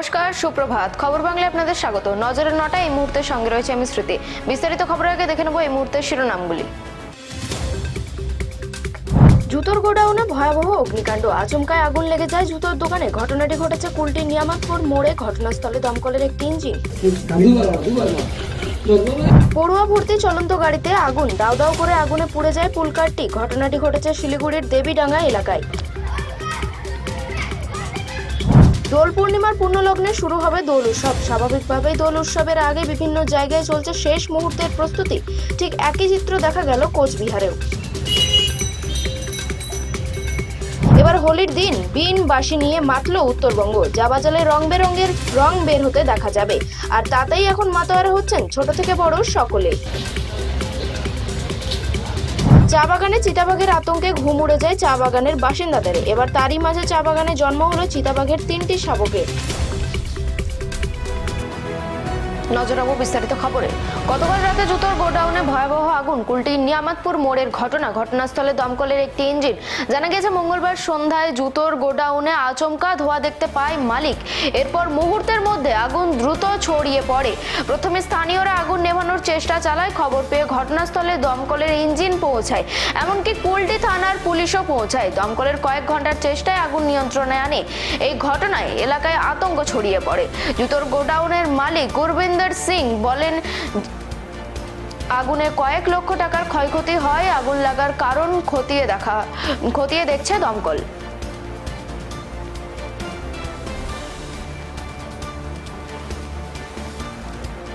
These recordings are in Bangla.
নমস্কার, সুপ্রভাত। খবর বাংলায় আপনাদের স্বাগত। নজরের নটা, এই মুহূর্তের সঙ্গে রয়েছে আমি স্মৃতি। বিস্তারিত খবরের আগে দেখে নেব এই মুহূর্তের শিরোনামগুলি। জুতোর গোডাউনে ভয়াবহ অগ্নিকাণ্ড। আচমকায় আগুন লেগে যায় জুতোর দোকানে। ঘটনাটি ঘটেছে কুলটি নিয়ামতপুর মোড়ে। ঘটনাস্থলে দমকলের একটি ইঞ্জিন। পড়ুয়া ভর্তি চলন্ত গাড়িতে আগুন। দাউ দাউ করে আগুনে পুড়ে যায় পুলকারটি। ঘটনাটি ঘটেছে শিলিগুড়ির দেবীডাঙ্গা এলাকায়। দোল পূর্ণিমার পূর্ণলগ্নে শুরু হবে দোল উৎসব। স্বাভাবিকভাবেই দোল উৎসবের আগে বিভিন্ন জায়গায় চলছে শেষ মুহূর্তের প্রস্তুতি। ঠিক একই চিত্র দেখা গেল কোচবিহারেও। এবার হোলির দিন, বিন বাসি নিয়ে মাতল উত্তরবঙ্গ। জাবাজালে রং বেরঙের রং বের হতে দেখা যাবে। আর তাতেই এখন মাতোয়ারা হচ্ছেন ছোট থেকে বড় সকলে। চা বাগানে চিতাবাঘের আতঙ্কে ঘুম উড়ে যায় চা বাগানের বাসিন্দাদের। এবার তারই মাঝে চা বাগানে জন্ম হলো চিতাবাঘের তিনটি শাবকের। নজর রাখব বিস্তারিত খবরে। গতকাল রাতে জুতোর গোডাউনে ভয়াবহ আগুন কুলটি নিয়ামতপুর মোড়ের ঘটনা, ঘটনাস্থলে দমকলের একটি ইঞ্জিন। জানা গেছে মঙ্গলবার সন্ধ্যায় জুতোর গোডাউনে আচমকা ধোয়া দেখতে পায় মালিক। এরপর মুহূর্তের মধ্যে আগুন দ্রুত ছড়িয়ে পড়ে। প্রথমে স্থানীয়রা আগুন নেভানোর চেষ্টা চালায়, খবর পেয়ে ঘটনাস্থলে দমকলের ইঞ্জিন পৌঁছায়। এমনকি কুলটি থানার পুলিশও পৌঁছায়। দমকলের কয়েক ঘণ্টার চেষ্টায় আগুন নিয়ন্ত্রণে আনে। এই ঘটনায় এলাকায় আতঙ্ক ছড়িয়ে পড়ে। জুতোর গোডাউনের মালিক গুরবিন্দর সিং বলেন, আগুনে কয়েক লক্ষ টাকার ক্ষয়ক্ষতি হয়, আগুন লাগার কারণ খতিয়ে দেখা, খতিয়ে দেখছে দমকল।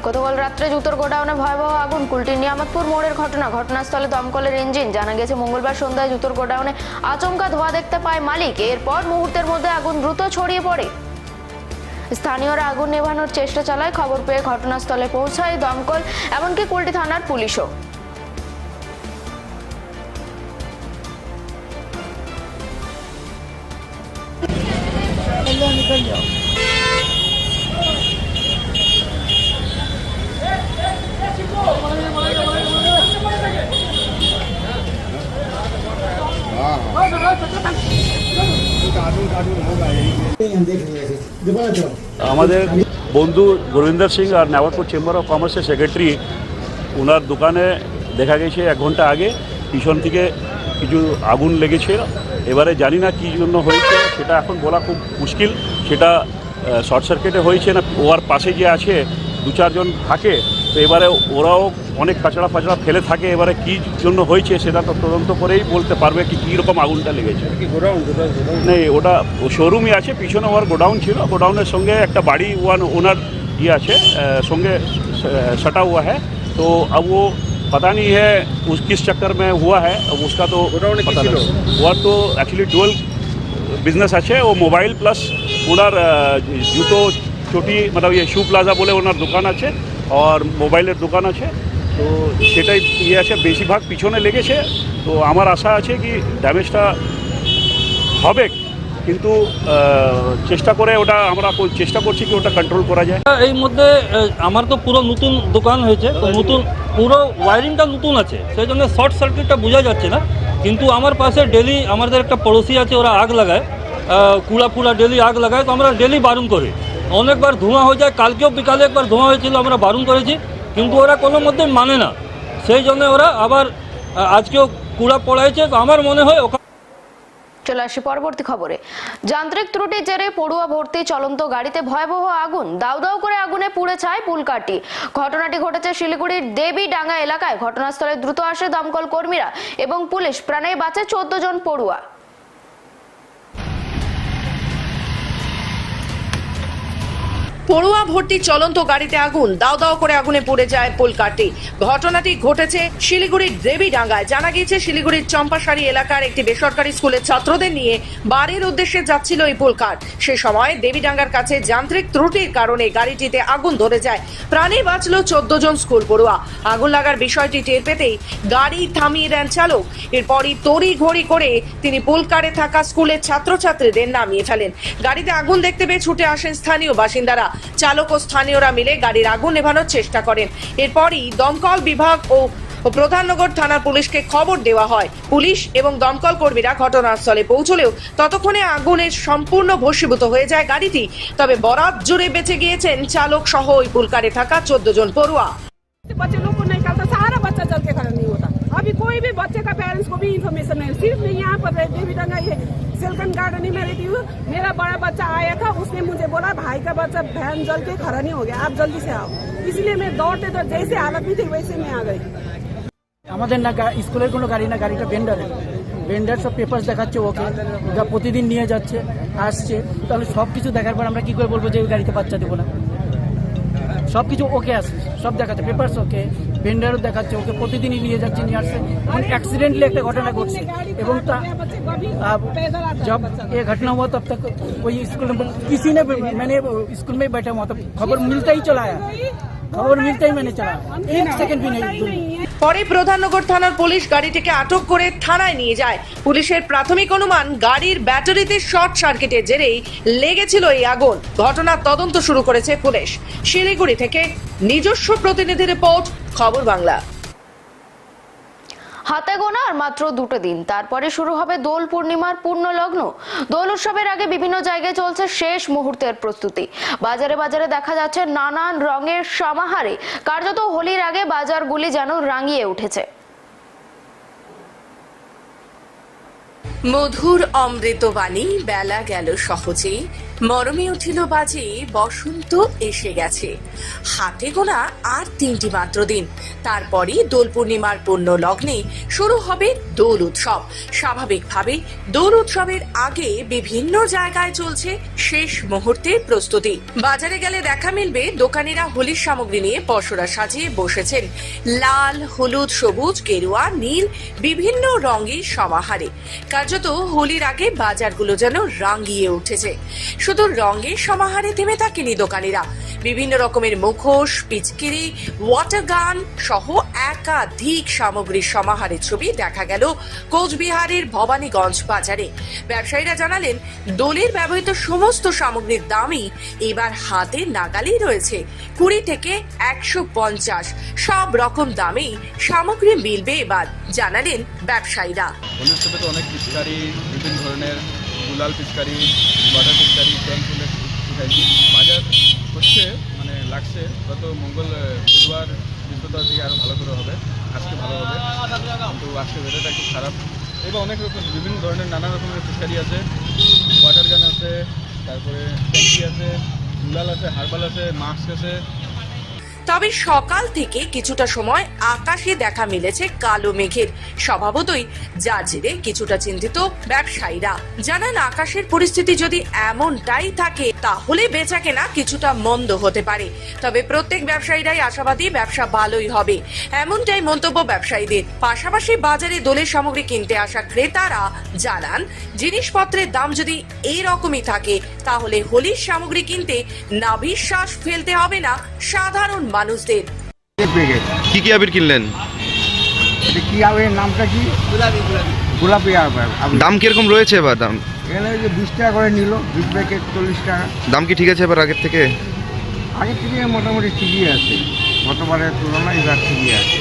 গতকাল রাত্রে জুতোর গোডাউনে ভয়াবহ আগুন, কুলটি নিয়ামতপুর মোড়ের ঘটনা, ঘটনাস্থলে দমকলের ইঞ্জিন, জানা গেছে মঙ্গলবার সন্ধ্যায় জুতোর গোডাউনে আচমকা ধোয়া দেখতে পায় মালিক। এরপর মুহূর্তের মধ্যে আগুন দ্রুত ছড়িয়ে পড়ে। স্থানীয়রা আগুন নেভানোর চেষ্টা চালায়। খবর পেয়ে ঘটনাস্থলে পৌঁছায় দমকল এমনকি কুলটি থানার পুলিশও। আমাদের বন্ধু গুরবিন্দর সিং আর নেওয়ারপুর চেম্বার অফ কমার্সের সেক্রেটারি ওনার দোকানে দেখা গেছে এক ঘণ্টা আগে, পিছন থেকে কিছু আগুন লেগেছে। এবারে জানি না কী জন্য হয়েছে, সেটা এখন বলা খুব মুশকিল। সেটা শর্ট সার্কিটে হয়েছে না ওর পাশে যে আছে দু চারজন থাকে তো এবারে ওরাও অনেক কাঁচড়া ফাচড়া ফেলে থাকে এবারে কী জন্য হয়েছে সেটা তো তদন্ত করেই বলতে পারবে কি কীরকম আগুনটা লেগেছে নেই ওটা শোরুমই আছে পিছনে ওর গোডাউন ছিল গোডাউনের সঙ্গে একটা বাড়ি ওয়ান ওনার ইয়ে আছে अ, संगे सटा हुआ है तो अब वो पता नहीं है उस किस चक्कर में हुआ है अब उसका तो গোডাউনে কি पता ছিল? नहीं ওর তো অ্যাকচুয়ালি ডুয়েল বিজনেস আছে ও মোবাইল প্লাস ওনার আহ, জুতো চটি মানে ইয়ে শু প্লাজা বলে ওনার দোকান আছে আর মোবাইলের দোকান আছে, তো সেটাই ইয়ে আছে, বেশিরভাগ পিছনে লেগেছে। তো আমার আশা আছে কি ড্যামেজটা হবে, কিন্তু চেষ্টা করে ওটা আমরা চেষ্টা করছি কি ওটা কন্ট্রোল করা যায়। এই মধ্যে আমার তো পুরো নতুন দোকান হয়েছে, তো নতুন, পুরো ওয়ারিংটা নতুন আছে, সেই জন্য শর্ট সার্কিটটা বোঝা যাচ্ছে না। কিন্তু আমার পাশে ডেলি আমাদের একটা পড়োশি আছে, ওরা আগ লাগায় কুড়া ফুড়া ডেলি আগ লাগায়, তো আমরা ডেলি বারণ করি। অনেকবার ধোঁয়া হয়ে যায়। কালকেও বিকালে একবার ধোঁয়া হয়েছিল, আমরা বারণ করেছি, কিন্তু ওরা কোনো মধ্যে মানে না। সেই জন্য ওরা আবার আজকেও কুড়া পড়াইছে। আমার মনে হয় ওখানে চলে আসি পরবর্তী খবরে। যান্ত্রিক ত্রুটির জেরে পড়ুয়া ভর্তি চলন্ত গাড়িতে ভয়াবহ আগুন। দাউ দাউ করে আগুনে পুড়ে ছায় পুলকাটি ঘটনাটি ঘটেছে শিলিগুড়ির দেবী ডাঙ্গা এলাকায়। ঘটনাস্থলে দ্রুত আসে দমকল কর্মীরা এবং পুলিশ। প্রাণে বাঁচে চোদ্দ জন পড়ুয়া। পড়ুয়া ভর্তি চলন্ত গাড়িতে আগুন। দাও দাও করে আগুনে পুড়ে যায় পুলকাটি ঘটনাটি ঘটেছে শিলিগুড়ির দেবীডাঙ্গায়। জানা গিয়েছে, শিলিগুড়ির চম্পাশাড়ি এলাকার একটি বেসরকারি স্কুলের ছাত্রদের নিয়ে বাড়ির উদ্দেশ্যে যাচ্ছিল এই পুলকার সে সময় দেবীডাঙ্গার কাছে যান্ত্রিক ত্রুটির কারণে গাড়িটিতে আগুন ধরে যায়। প্রাণে বাঁচল চোদ্দ জন স্কুল পড়ুয়া। আগুন লাগার বিষয়টি টের পেতেই গাড়ি থামিয়ে দেন চালক। এরপরই তড়ি ঘড়ি করে তিনি পুলকারে থাকা স্কুলের ছাত্রছাত্রীদের নামিয়ে ফেলেন। গাড়িতে আগুন দেখতে পেয়ে ছুটে আসেন স্থানীয় বাসিন্দারা। চালক ও স্থানীয়রা মিলে গাড়ির আগুন নেভানোর চেষ্টা করেন। এরপরই দমকল বিভাগ ও প্রধাননগর থানার পুলিশকে খবর দেওয়া হয়। পুলিশ এবং দমকল কর্মীরা ঘটনাস্থলে পৌঁছলেও ততক্ষণে আগুনের সম্পূর্ণ ভস্মীভূত হয়ে যায় গাড়িটি। তবে বরাত জুড়ে বেঁচে গিয়েছেন চালক সহ ওই পুলকারে থাকা চোদ্দ জন পড়ুয়া। कोई भी बच्चे का पेरेंट्स को भी इन्फॉर्मेशन नहीं सिर्फ मैं यहाँ पर रहती हूँ डंगा ये सिल्कन गार्डन में रहती हूँ मेरा बड़ा बच्चा आया था उसने मुझे बोला भाई का बच्चा भैन जल के खड़ा नहीं हो गया आप जल्दी से आओ इसलिए मैं दौड़ते तो जैसे हालत में थी वैसे मैं आ गई আমাদের না গা- স্কুলের কোনো গাড়ি না গাড়িটা ভেন্ডারের ভেন্ডার সব পেপার্স দেখাচ্ছে ওকে ওরা প্রতিদিন নিয়ে যাচ্ছে আসছে তাহলে সব কিছু দেখার পর আমরা কি করে বলবো যে ওই গাড়িতে বাচ্চা দেবো না সব কিছু ওকে আসছে সব দেখাচ্ছে পেপার্স ওকে ভেন্ডারও দেখাচ্ছে ওকে প্রতিদিনই নিয়ে যাচ্ছে নিয়ে আসছে মানে অ্যাক্সিডেন্টলি একটা ঘটনা ঘটছে এবং তা जब ये घटना हुआ तब तक कोई स्कूल में किसी ने मैंने स्कूल में बैठा हुआ तब खबर मिलता ही चला है खबर मिलता ही मैंने चला एक सेकंड भी नहीं दूर পরে প্রধাননগর থানার পুলিশ গাড়িটিকে আটক করে থানায় নিয়ে যায় পুলিশের প্রাথমিক অনুমান গাড়ির ব্যাটারিতে শর্ট সার্কিটের জেরেই লেগেছিল এই আগুন ঘটনার তদন্ত শুরু করেছে পুলিশ শিলিগুড়ি থেকে নিজস্ব প্রতিনিধি রিপোর্ট খবর বাংলা হাতে গোনা আর মাত্র দুটো দিন। তারপরে শুরু হবে দোল পূর্ণিমার পূর্ণ লগ্ন দোল উৎসবের আগে বিভিন্ন জায়গায় চলছে শেষ মুহূর্তের প্রস্তুতি। বাজারে বাজারে দেখা যাচ্ছে নানান রঙের সমাহারে। কার্যত হোলির আগে বাজারগুলি যেন রাঙিয়ে উঠেছে। মধুর অমৃতবাণী, বেলা গেল সহজে মরমে উঠিল বাজে, বসন্ত এসে গেছে। হাতে গোনা আর তিনটি মাত্র দিন। তারপরই দোল পূর্ণিমার পূর্ণ লগ্নে শুরু হবে দোল উৎসব। স্বাভাবিকভাবে দোল উৎসবের আগে বিভিন্ন জায়গায় চলছে শেষ মুহূর্তের প্রস্তুতি। বাজারে গেলে দেখা মিলবে দোকানিরা হোলির সামগ্রী নিয়ে পসরা সাজিয়ে বসেছেন। লাল, হলুদ, সবুজ, গেরুয়া, নীল, বিভিন্ন রঙের সমাহারে। কার্যত হোলির আগে বাজারগুলো যেন রাঙিয়ে উঠেছে। শুধু রঙের সমাহারে থেমে থাকেনি দোকানিরা। বিভিন্ন রকমের মুখোশ, পিচকিরি ওয়াটার গান সহ একাধিক সামগ্রীর সমাহারের ছবি দেখা গেল কোচবিহারের ভবানীগঞ্জ বাজারে। ব্যবসায়ীরা জানালেন, দোলের ব্যবহৃত সমস্ত সামগ্রীর দামই এবার হাতে নাগালেই রয়েছে। কুড়ি থেকে একশো পঞ্চাশ, সব রকম দামেই সামগ্রী মিলবে এবার, জানালেন ব্যবসায়ীরা। অনেক বিভিন্ন ধরনের গুলাল পিচকারি ওয়াটার পিচকারি ট্যাঙ্ক ফুলের পিছাইছি বাজার হচ্ছে মানে লাগছে, গত মঙ্গল বুধবার, বৃহস্পতিবার থেকে আরও ভালো করে হবে, আজকে ভালো হবে। কিন্তু আজকে ওয়েদারটা একটু খারাপ। এবার অনেক রকম, বিভিন্ন ধরনের, নানা রকমের পিচকারি আছে। ওয়াটার গান আছে, তারপরে ট্যাঙ্কি আছে গুলাল আছে, হার্বাল আছে, মাস্ক আছে। তবে সকাল থেকে কিছুটা সময় আকাশে দেখা মিলেছে কালো মেঘের। স্বভাবতই যা জেরে কিছুটা চিন্তিত ব্যবসায়ীরা। জানান, আকাশের পরিস্থিতি যদি এমনটাই থাকে, তাহলে বেচা কেনা কিছুটা মন্দ হতে পারে। তবে প্রত্যেক ব্যবসায়ীরাই আশাবাদী ব্যবসা ভালোই হবে। এমনটাই মন্তব্য ব্যবসায়ীদের। পাশাপাশি বাজারে দোলের সামগ্রী কিনতে আসা ক্রেতারা জানান জিনিসপত্রের দাম যদি এই রকমই থাকে তাহলে হোলির সামগ্রী কিনতে নাভিশ্বাস ফেলতে হবে না সাধারণ মানুষদের। কি কি আবির কিনলেন? কি আবের নামটা কি? গোলাপি গোলাপি। আবার দাম কীরকম রয়েছে এবার? দাম? এখানে ওই যে বিশ টাকা করে নিল বিশ প্যাকেট চল্লিশ টাকা। দাম কি ঠিক আছে এবার আগের থেকে? আগের থেকে মোটামুটি ঠিকই আছে। গতবারের তুলনায় এবার ঠিকই আছে।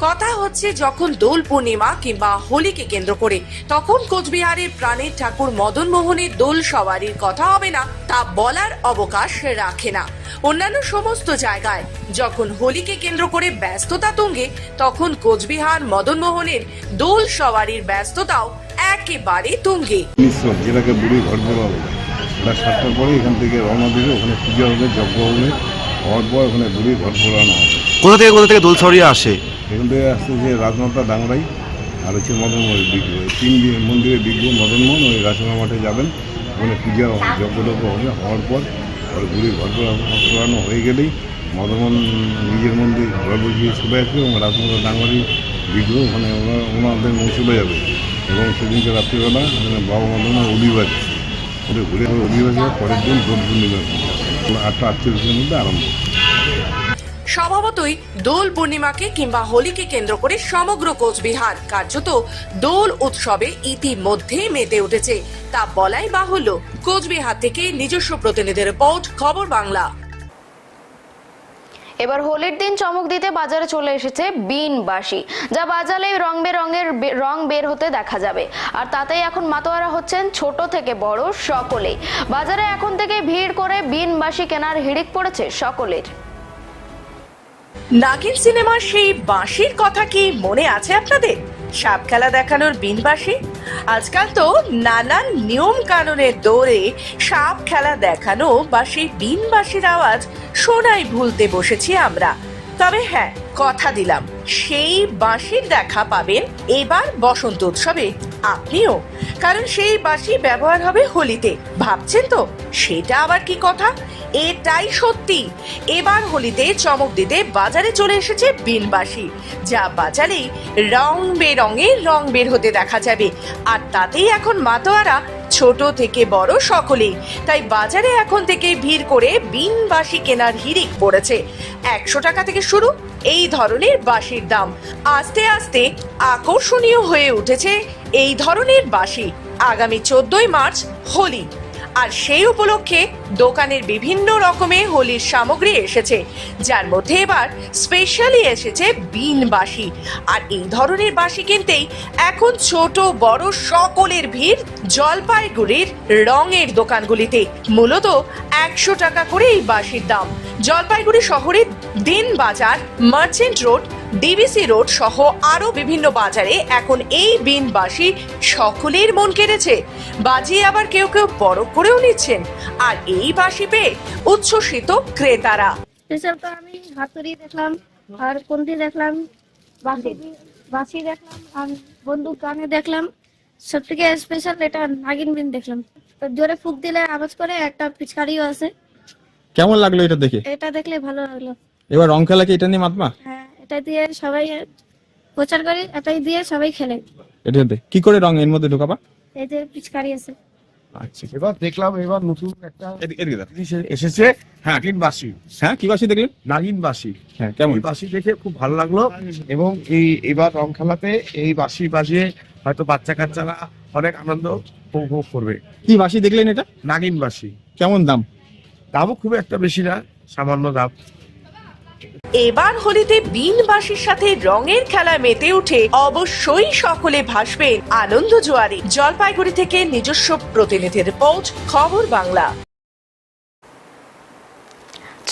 কথা হচ্ছে যখন দোল পূর্ণিমা কিংবা হোলিকে কেন্দ্র করে তখন কোচবিহারের প্রাণের ঠাকুর মদন মোহনের দোল সওয়ারির কথা হবে না তা বলার অবকাশ রাখে না। অন্যান্য সমস্ত জায়গায় যখন হোলিকে কেন্দ্র করে ব্যস্ততা তুঙ্গে তখন কোচবিহার মদন মোহনের দোল সওয়ারির ব্যস্ততাও একেবারে তুঙ্গে। যেটাকে বুড়ি ঘর রাত সাতটার পরে এখান থেকে রওনা দেবে ওখানে পূজা হবে যজ্ঞ হবে। হওয়ার পর ওখানে বুড়ি ঘর হবে কোথা থেকে কোথা থেকে দোল ছড়িয়ে আসে? এখান থেকে আসছে যে রাজমাতা ডাংরাই আর হচ্ছে মদনমোহনের বিগ্রহ। তিন দিন মন্দিরের বিগ্রহ মদনমোহন, ওই রাজমা মাঠে যাবেন। ওখানে পূজা হবে যজ্ঞ টজ্ঞ হবে। হওয়ার পর ওর বুড়ি ঘর বলানো হয়ে গেলেই মদনমোহন নিজের মন্দির ঘর বসিয়ে চলে আসবে এবং রাজমাতা ডাংরাই বিগ্রহ ওখানে ওনার ওনাদের মৌ চলে যাবে। এবং সেদিনকে রাত্রিবেলা বাবা মদনের অলিবাজ ওদের ঘুরে অলিবাজ পরের দিন দোল পূর্ণিমা আটটা আটচল্লিশের মধ্যে আরম্ভ। স্বভাবতই দোল পূর্ণিমাকে কিংবা হোলিকে কেন্দ্র করে সমগ্র কোচবিহার, কার্যত দোল উৎসবে ইতিমধ্যেই মেতে উঠেছে। তা বলাই বাহুল্য। কোচবিহার থেকে নিজস্ব প্রতিনিধি রিপোর্ট, খবর বাংলা। এবার হোলির দিন চমক দিতে বাজারে চলে এসেছে বিন বাসি যা বাজালেই রং বেরঙের রং বের হতে দেখা যাবে। আর তাতেই এখন মাতোয়ারা হচ্ছেন ছোট থেকে বড় সকলেই। বাজারে এখন থেকে ভিড় করে বিন বাসি কেনার হিড়িক পড়েছে সকলের। নাগিন সিনেমার সেই বাঁশির কথা কি মনে আছে আপনাদের? সাপ খেলা দেখানোর বিনবাসী? আজকাল তো নানান নিয়ম কানুনের দৌড়ে সাপ খেলা দেখানো বা সেই বিনবাসীর আওয়াজ শোনাই ভুলতে বসেছি আমরা। তবে হ্যাঁ কথা দিলাম, সেই বাঁশির দেখা পাবেন এবার বসন্ত উৎসবে, আপনিও। কারণ সেই বাঁশি ব্যবহার হবে হোলিতে, ভাবছেন তো? সেটা আবার কি কথা? এটাই সত্যি। এবার হোলিতে চমক দিতে বাজারে চলে এসেছে বিনবাসী যা বাজারেই রং বেরঙে রং বের হতে দেখা যাবে। আর তাতেই এখন মাতোয়ারা, ছোট থেকে বড় সকলেই। তাই বাজারে এখন থেকে ভিড় করে বিনবাসী কেনার হিড়িক পড়েছে। একশো টাকা থেকে শুরু এই ধরনের বাঁশির দাম। আস্তে আস্তে আকর্ষণীয় হয়ে উঠেছে এই ধরনের বাঁশি। আগামী চোদ্দই মার্চ হোলি। আর সেই উপলক্ষে দোকানের বিভিন্ন রকমের হোলির সামগ্রী এসেছে, যার মধ্যে এবার স্পেশালি এসেছে বিন বাঁশি। আর এই ধরনের বাঁশি কিনতেই এখন ছোট, বড় সকলের ভিড় জলপাইগুড়ির রঙের দোকানগুলিতে। মূলত একশো টাকা করে এই বাঁশির দাম। জলপাইগুড়ি শহরের দিন বাজার, মার্চেন্ট রোড ডিবিসি রোড সহ আরও বিভিন্ন বাজারে এখন এই বিন বাঁশি সকলের মন কেড়েছে। বাজিয়ে আবার কেউ কেউ বরফ করেও নিচ্ছেন। আর এই বাসি পেয়ে উচ্ছ্বসিত ক্রেতারা। স্পেশাল তো আমি হাতুড়ি দেখলাম আর কুন্তি দেখলাম বাঁশি বাঁশি দেখলাম আর বন্দুক গানে দেখলাম। সব থেকে স্পেশাল এটা নাগিন বিন দেখলাম। তো জোরে ফুক দিলে আওয়াজ করে একটা পিচকারিও আছে। কেমন লাগল এটা দেখে? এটা দেখলে ভালো লাগল। এবার রং খেলা কি এটা নিয়ে মাতমা হ্যাঁ। এটা দিয়ে সবাই প্রচার করে এটাই দিয়ে সবাই খেলে। এটাতে কি করে রং এর মধ্যে ঢোকাবা? এই যে পিচকারি আছে। আচ্ছা। এবার দেখলাম এবার নতুন একটা এদিকে এদিকে দাও। জিনিস এসেছে নাগিন বাসি হ্যাঁ কি বাসি দেখলেন? নাগিন বাসি হ্যাঁ কেমন? এই বাসি দেখে খুব ভালো লাগল এবং এই এবার রং খেলাতে এই বাসি বাজিয়ে হয়তো বাচ্চা কাচ্চারা অনেক আনন্দ উপভোগ করবে। কি বাসি দেখলেন এটা? নাগিন বাসি কেমন দাম? দামও খুব একটা বেশি না সামান্য দাম। এবার হোলিতে বিনবাসীর সাথে রঙের খেলা মেতে উঠে অবশ্যই সকলে ভাসবেন আনন্দ জোয়ারে। জলপাইগুড়ি থেকে নিজস্ব প্রতিনিধি রিপোর্ট, খবর বাংলা।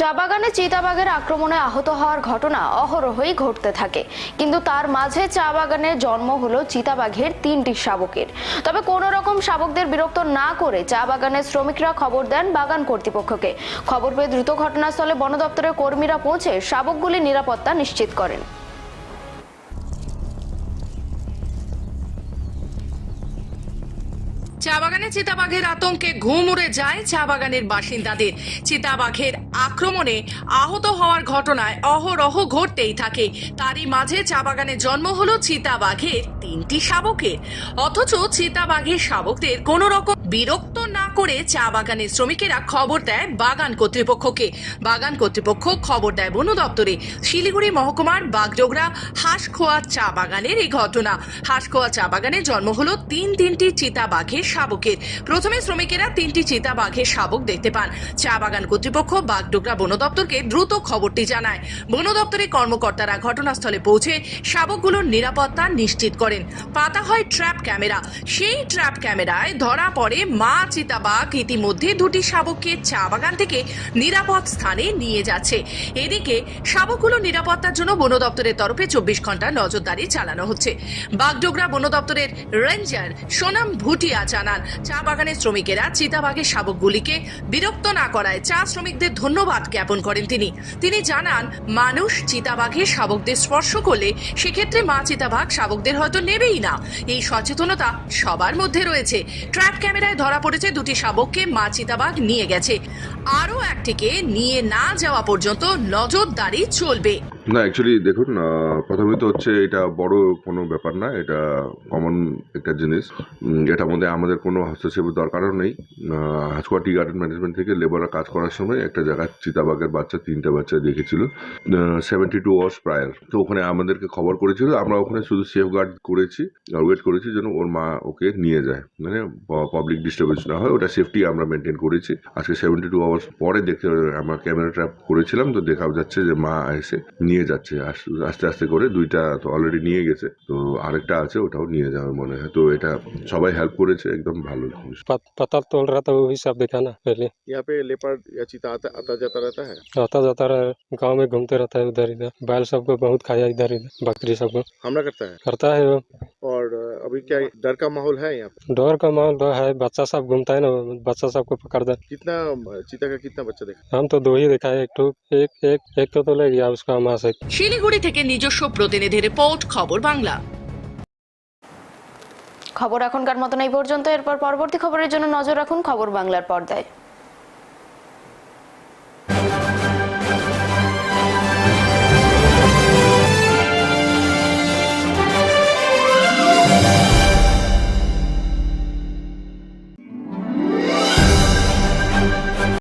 চা বাগানে চিতাবাঘের আক্রমণে আহত হওয়ার ঘটনা অহরহই ঘটতে থাকে। কিন্তু তার মাঝে চা বাগানে জন্ম হলো চিতাবাঘের তিনটি শাবকের। তবে কোনো রকম শাবকদের বিরক্ত না করে চা বাগানের শ্রমিকরা খবর দেন বাগান কর্তৃপক্ষকে। খবর পেয়ে দ্রুত ঘটনাস্থলে বন দপ্তরের কর্মীরা পৌঁছে শাবকগুলি নিরাপত্তা নিশ্চিত করেন। চা বাগানে চিতাবাঘের আতঙ্কে ঘুম উড়ে যায় চা বাগানের বাসিন্দাদের। চিতাবাঘের আক্রমণে আহত হওয়ার ঘটনায় অহরহ ঘটতেই থাকে। তারই মাঝে চা বাগানে জন্ম হলো চিতাবাঘের তিনটি শাবকের। অথচ চিতাবাঘের শাবকদের কোনো রকম বিরক্ত করে চা বাগানের শ্রমিকেরা খবর দেয় বাগান কর্তৃপক্ষকে। বাগান কর্তৃপক্ষ খবর দেয় বন দপ্তরে। শিলিগুড়ি মহকুমার বাগডোগরা হাঁসখোয়া চা বাগানের এই ঘটনা। হাঁসখোয়া চা বাগানে জন্ম হলো তিন তিনটি চিতা বাঘের শাবকের। প্রথমে শ্রমিকেরা তিনটি চিতা বাঘের শাবক দেখতে পান। চা বাগান কর্তৃপক্ষ বাগডোগরা বন দপ্তরকে দ্রুত খবরটি জানায়। বন দপ্তরের কর্মকর্তারা ঘটনাস্থলে পৌঁছে শাবকগুলোর নিরাপত্তা নিশ্চিত করেন। পাতা হয় ট্র্যাপ ক্যামেরা। সেই ট্র্যাপ ক্যামেরায় ধরা পড়ে মা চিতাবাঘ ইতিমধ্যে দুটি শাবককে চা বাগান থেকে নিরাপদ স্থানে নিয়ে যাচ্ছে। এদিকে শাবকগুলো নিরাপত্তার জন্য বন দপ্তরের তরফে চব্বিশ ঘণ্টা নজরদারি চালানো হচ্ছে। বাগডোগরা বন দপ্তরের রেঞ্জার সোনাম ভুটিয়া জানান, চা বাগানের শ্রমিকেরা চিতাবাঘের শাবকগুলিকে বিরক্ত না করায় চা শ্রমিকদের ধন্যবাদ জ্ঞাপন করেন তিনি। তিনি জানান, মানুষ চিতাবাঘের শাবকদের স্পর্শ করলে সেক্ষেত্রে মা চিতাবাঘ শাবকদের হয়তো নেবেই না। এই সচেতনতা সবার মধ্যে রয়েছে। ট্র্যাপ ক্যামেরায় ধরা পড়েছে দুটি শাবককে মা চিতাবাঘ নিয়ে গেছে। আরও একটিকে নিয়ে না যাওয়া পর্যন্ত নজরদারি চলবে। না অ্যাকচুয়ালি দেখুন প্রথমে তো হচ্ছে এটা বড় কোনো ব্যাপার না, এটা কমন একটা জিনিস। এটার মধ্যে আমাদের কোনো হস্তক্ষেপের দরকারও নেই। হাঁসুয়া টি গার্ডেন ম্যানেজমেন্ট থেকে লেবাররা কাজ করার সময় একটা জায়গায় চিতাবাঘের বাচ্চা, তিনটে বাচ্চা দেখেছিল। সেভেন্টি টু আওয়ার্স প্রায়ার তো ওখানে আমাদেরকে খবর করেছিল, আমরা ওখানে শুধু সেফ গার্ড করেছি ওয়েট করেছি যেন ওর মা ওকে নিয়ে যায়। মানে পাবলিক ডিস্টারবেন্স না হয় সেফটি আমরা মেনটেন করেছি আজকে সেভেন্টি টু আওয়ার্স পরে দেখতে আমরা ক্যামেরা ট্র্যাপ করেছিলাম তো দেখা যাচ্ছে যে মা এসে নিয়ে যাচ্ছে আস- আস্তে আস্তে করে দুইটা তো অলরেডি নিয়ে গেছে তো আরেকটা আছে ওটাও নিয়ে যাবে মনে হয় তো এটা সবাই হেল্প করেছে একদম ভালো জিনিস पता तोल रहा था वही सब देखा ना पहले यहाँ पे लेपर्ड या चीता आता आता जाता रहता है आता जाता रहा गांव में घूमते रहता है उधर इधर बैल सबको बहुत खाया इधर इधर बकरी सबको हमला करता है करता है वो और अभी क्या डर का माहौल है यहाँ पे डर का माहौल तो है बच्चा सब घूमता है ना बच्चा सबको पकड़ दे कितना चीता का कितना बच्चा देखा हम तो दो ही देखा है एक तो एक एक एक तो, तो ले गया उसका माँ से শিলিগুড়ি থেকে নিজস্ব প্রতিনিধি রিপোর্ট খবর বাংলা খবর এখনকার মতন এই পর্যন্ত এরপর পরবর্তী খবরের জন্য নজর রাখুন খবর বাংলার পর্দায়